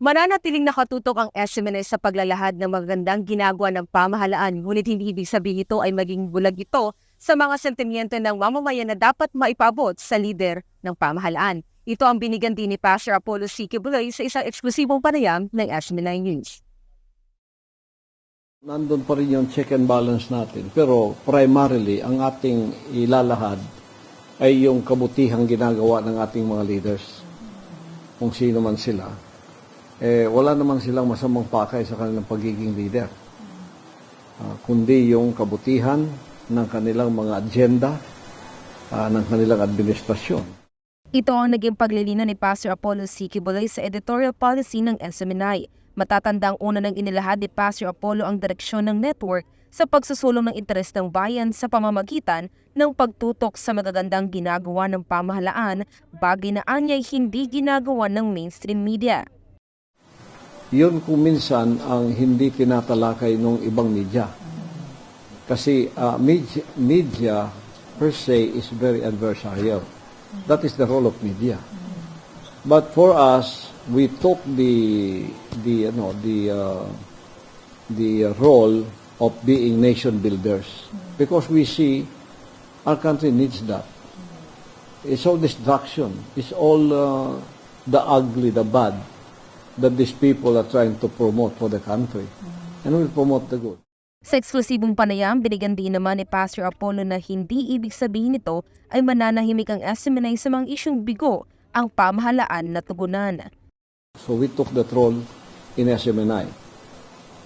Mananatiling nakatutok ang SMNI sa paglalahad ng magandang ginagawa ng pamahalaan, ngunit hindi ibig sabihin ito ay maging bulag ito sa mga sentimiento ng mamamayan na dapat maipabot sa lider ng pamahalaan. Ito ang binigyan din ni Pastor Apollo C. Kibuloy sa isang eksklusibong panayam ng SMNI News. Nandun pa rin yung check and balance natin. Pero primarily, ang ating ilalahad ay yung kabutihang ginagawa ng ating mga leaders. Kung sino man sila. Eh, wala naman silang masamang pakay sa kanilang pagiging leader. Ah, kundi yung kabutihan ng kanilang mga agenda, ah, ng kanilang administrasyon. Ito ang naging paglilino ni Pastor Apollo C. Kibuloy sa editorial policy ng SMNI. Matatandang una ng inilahad ni Pastor Apollo ang direksyon ng network sa pagsusulong ng interes ng bayan sa pamamagitan ng pagtutok sa magagandang ginagawa ng pamahalaan, bagay na anyay hindi ginagawa ng mainstream media. Yun kung minsan ang hindi tinatalakay ng ibang media. Kasi uh, media, media per se is very adversarial. That is the role of media. But for us, we took the the you know the uh, the role of being nation builders because we see our country needs that. It's all destruction. It's all uh, the ugly, the bad that these people are trying to promote for the country. And we'll promote the good. Sa eksklusibong panayam, binigyan din naman ni Pastor Apollo na hindi ibig sabihin nito ay mananahimik ang SMNI sa mga isyong bigo ang pamahalaan na tugunan. So we took that role in SMNI.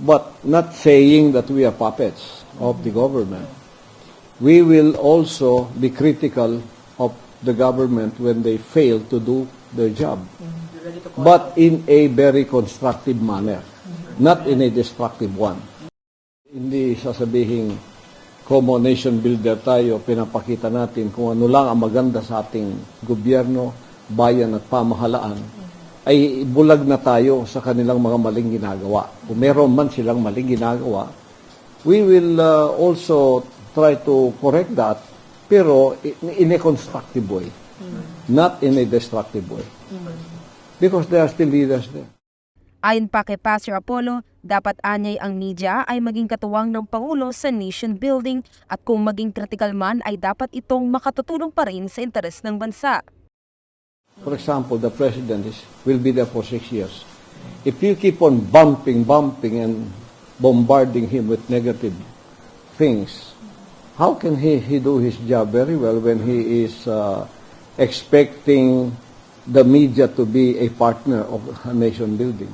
But not saying that we are puppets of the government. We will also be critical of the government when they fail to do their job. But in a very constructive manner, not in a destructive one. Hindi sasabihin, como nation builder tayo, pinapakita natin kung ano lang ang maganda sa ating gobyerno, bayan at pamahalaan, ay bulag na tayo sa kanilang mga maling ginagawa. Kung meron man silang maling ginagawa, we will uh, also try to correct that, pero in, in a constructive way, not in a destructive way. Because there are still leaders there. Ayon pa kay Pastor Apollo, dapat anyay ang media ay maging katuwang ng Pangulo sa nation building at kung maging critical man ay dapat itong makatutulong pa rin sa interes ng bansa. For example, the president is, will be there for six years. If you keep on bumping, bumping, and bombarding him with negative things, how can he, he do his job very well when he is uh, expecting the media to be a partner of nation building?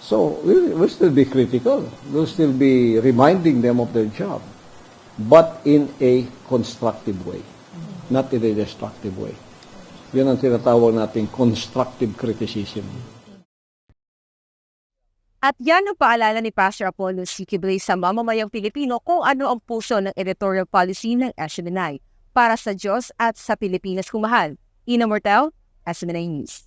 So we'll, we'll still be critical. We'll still be reminding them of their job, but in a constructive way, not in a destructive way. Yan ang tinatawag nating constructive criticism. At yan ang paalala ni Pastor Apollo C. Kiblay sa mamamayang Pilipino kung ano ang puso ng editorial policy ng SMNI para sa Diyos at sa Pilipinas kumahal. Ina Mortel, SMNI News.